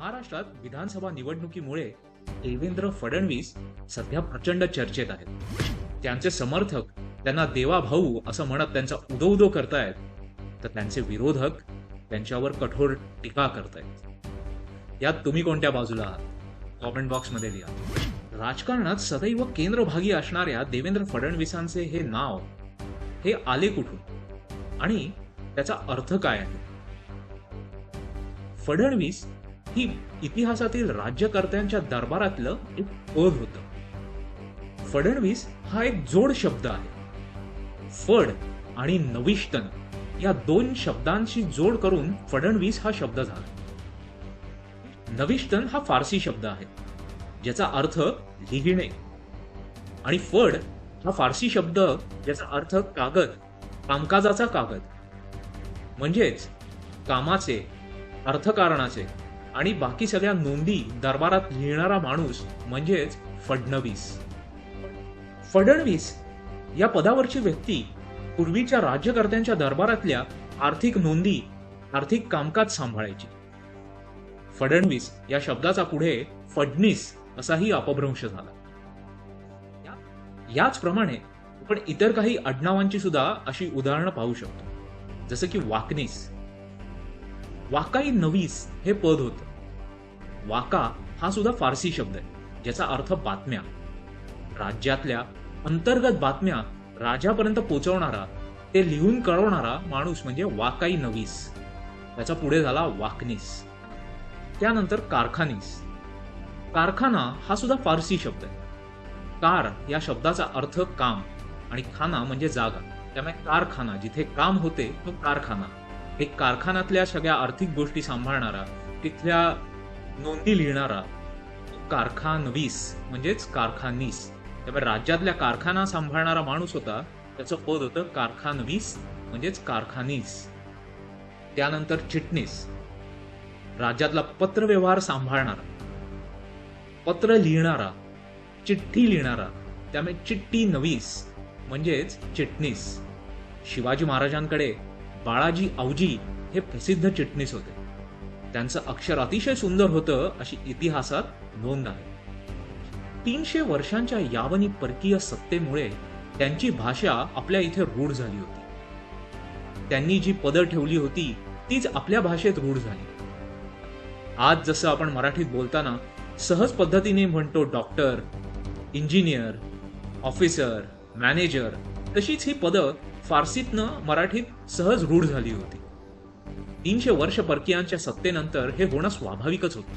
महाराष्ट्रात विधानसभा निवडणुकीमुळे देवेंद्र फडणवीस सध्या प्रचंड चर्चेत आहेत. त्यांचे समर्थक त्यांना देवा भाऊ असं म्हणत त्यांचा उदो उदो करतायत तर त्यांचे विरोधक त्यांच्यावर कठोर टीका करतायत. यात तुम्ही कोणत्या बाजूला आहात? कॉमेंट बॉक्समध्ये लिहा. राजकारणात सदैव केंद्रभागी असणाऱ्या देवेंद्र फडणवीसांचे हे नाव हे आले कुठून? आणि त्याचा अर्थ काय आहे? फडणवीस ही इतिहासातील राज्यकर्त्यांच्या दरबारातलं एक पद होत. फडणवीस हा एक जोड शब्द आहे. फड आणि नविष्टन या दोन शब्दांशी जोड करून फडणवीस हा शब्द झाला. नविष्टन हा फारसी शब्द आहे ज्याचा अर्थ लिहिणे. आणि फड हा फारसी शब्द ज्याचा अर्थ कागद कामकाजाचा कागद. म्हणजेच कामाचे अर्थकारणाचे. आणि बाकी सगळ्या नोंदी दरबारात लिहिणारा माणूस म्हणजेच फडणवीस. फडणवीस या पदावरची व्यक्ती पूर्वीच्या राज्यकर्त्यांच्या दरबारातल्या आर्थिक नोंदी आर्थिक कामकाज सांभाळायची. फडणवीस या शब्दाचा पुढे फडणीस असाही अपभ्रंश झाला. याचप्रमाणे आपण इतर काही आडनावांची सुद्धा अशी उदाहरणं पाहू शकतो. जसं की वाकनीस. वाकाई नवीस हे पद होतं. वाका हा सुद्धा फारसी शब्द आहे ज्याचा अर्थ बातम्या. राज्यातल्या अंतर्गत बातम्या राजापर्यंत पोचवणारा ते लिहून कळवणारा माणूस म्हणजे वाकाई नवीस. त्याचा पुढे झाला वाकनीस. त्यानंतर कारखानीस. कारखाना हा सुद्धा फारसी शब्द आहे. कार या शब्दाचा अर्थ काम आणि खाना म्हणजे जागा. त्यामुळे कारखाना जिथे काम होते तो कारखाना. एक कारखान्यातल्या सगळ्या आर्थिक गोष्टी सांभाळणारा तिथल्या नोंदी लिहिणारा कारखानवीस म्हणजेच कारखानीस त्यामुळे राज्यातल्या कारखाना सांभाळणारा माणूस होता त्याचं पद होतं कारखानवीस म्हणजेच कारखानीस. त्यानंतर चिटणीस. राज्यातला पत्रव्यवहार सांभाळणारा पत्र लिहिणारा चिठ्ठी लिहिणारा त्यामुळे चिठ्ठी नवीस म्हणजेच चिटणीस. शिवाजी महाराजांकडे बाळाजी औजी हे प्रसिद्ध चिटणीस होते. त्यांचं अक्षर अतिशय सुंदर होतं अशी इतिहासात नोंद आहे. तीनशे वर्षांच्या यावनी परकीय सत्तेमुळे त्यांची भाषा आपल्या इथे रूढ झाली होती. त्यांनी जी पदं ठेवली होती तीच आपल्या भाषेत रूढ झाली. आज जसं आपण मराठीत बोलताना सहज पद्धतीने म्हणतो डॉक्टर इंजिनियर ऑफिसर मॅनेजर तशीच ही पदं फारसीतनं मराठीत सहज रूढ झाली होती. तीनशे वर्ष परकीयांच्या सत्तेनंतर हे होणं स्वाभाविकच होतं.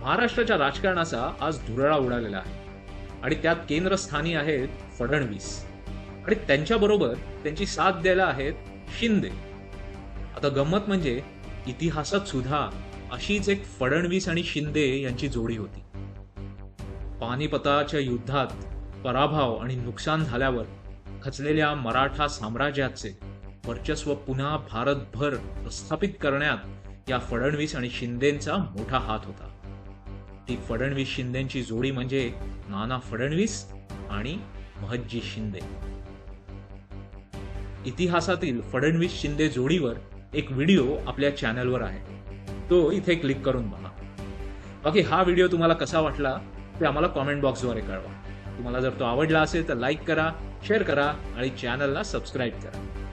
महाराष्ट्राच्या राजकारणाचा आज धुरळा उडालेला आहे. आणि त्यात केंद्रस्थानी आहेत फडणवीस. आणि त्यांच्याबरोबर त्यांची साथ द्यायला आहेत शिंदे. आता गंमत म्हणजे इतिहासात सुद्धा अशीच एक फडणवीस आणि शिंदे यांची जोडी होती. पानिपताच्या युद्धात पराभव आणि नुकसान झाल्यावर खचलेल्या मराठा साम्राज्याचे वर्चस्व पुन्हा भारतभर प्रस्थापित करण्यात या फडणवीस आणि शिंदेचा मोठा हात होता. ती फडणवीस शिंदेची जोडी म्हणजे नाना फडणवीस आणि महज्जी शिंदे. इतिहासातील फडणवीस शिंदे जोडीवर एक व्हिडिओ आपल्या चॅनलवर आहे. तो इथे क्लिक करून बघा. बाकी हा व्हिडिओ तुम्हाला कसा वाटला ते आम्हाला कॉमेंट बॉक्सद्वारे कळवा. तुम्हाला जर तो आवडला असेल तर लाईक करा शेअर करा आणि चॅनलला सबस्क्राईब करा.